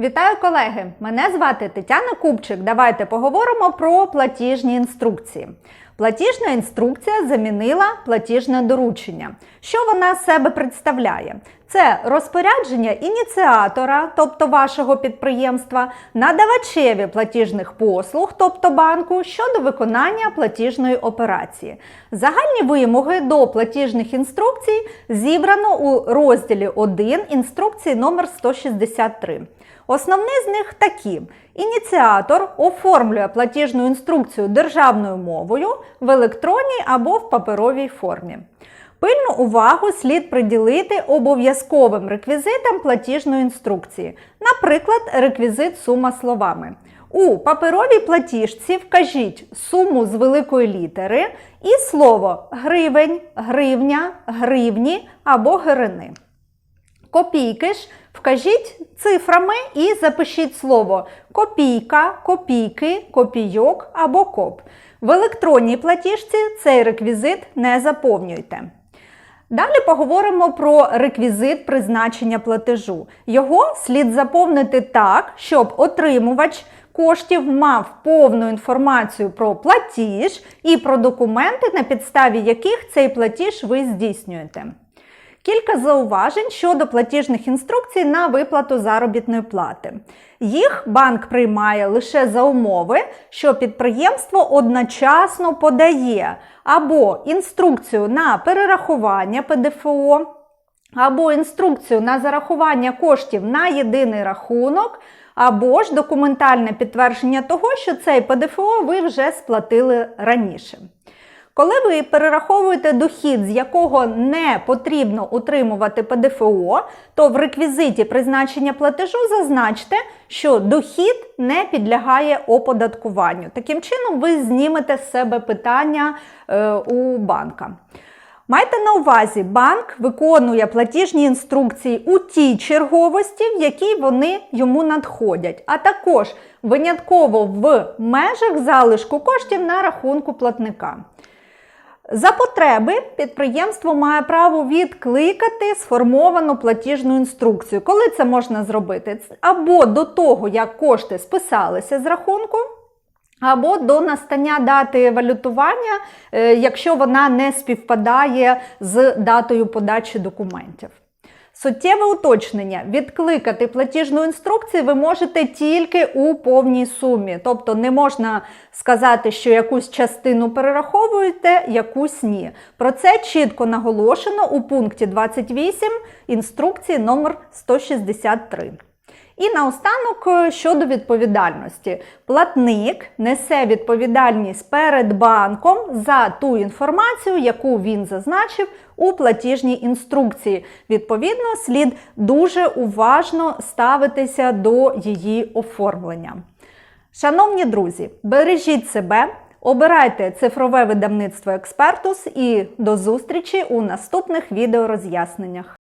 Вітаю колеги! Мене звати Тетяна Купчик. Давайте поговоримо про платіжні інструкції. Платіжна інструкція замінила платіжне доручення. Що вона з себе представляє? Це розпорядження ініціатора, тобто вашого підприємства, надавачеві платіжних послуг, тобто банку, щодо виконання платіжної операції. Загальні вимоги до платіжних інструкцій зібрано у розділі 1 інструкції номер 163. Основні з них такі: ініціатор оформлює платіжну інструкцію державною мовою в електронній або в паперовій формі. Пильну увагу слід приділити обов'язковим реквізитам платіжної інструкції, наприклад, реквізит сума словами. У паперовій платіжці вкажіть суму з великої літери і слово гривень, гривня, гривні або гривни. Копійки ж вкажіть цифрами і запишіть слово копійка, копійки, копійок або коп. В електронній платіжці цей реквізит не заповнюйте. Далі поговоримо про реквізит призначення платежу. Його слід заповнити так, щоб отримувач коштів мав повну інформацію про платіж і про документи, на підставі яких цей платіж ви здійснюєте. Кілька зауважень щодо платіжних інструкцій на виплату заробітної плати. Їх банк приймає лише за умови, що підприємство одночасно подає або інструкцію на перерахування ПДФО, або інструкцію на зарахування коштів на єдиний рахунок, або ж документальне підтвердження того, що цей ПДФО ви вже сплатили раніше. Коли ви перераховуєте дохід, з якого не потрібно утримувати ПДФО, то в реквізиті призначення платежу зазначте, що дохід не підлягає оподаткуванню. Таким чином, ви знімете з себе питання е, у банка. Майте на увазі, банк виконує платіжні інструкції у тій черговості, в якій вони йому надходять, а також винятково в межах залишку коштів на рахунку платника. За потреби підприємство має право відкликати сформовану платіжну інструкцію. Коли це можна зробити? Або до того, як кошти списалися з рахунку, або до настання дати валютування, е, якщо вона не співпадає з датою подачі документів. Суттєве уточнення: відкликати платіжну інструкцію ви можете тільки у повній сумі. Тобто не можна сказати, що якусь частину перераховуєте, якусь ні. Про це чітко наголошено у пункті 28 інструкції номер 163. І наостанок е, щодо відповідальності. Платник несе відповідальність перед банком за ту інформацію, яку він зазначив у платіжній інструкції. Відповідно, слід дуже уважно ставитися до її оформлення. Шановні друзі, бережіть себе, обирайте цифрове видавництво Експертус і до зустрічі у наступних відеороз'ясненнях.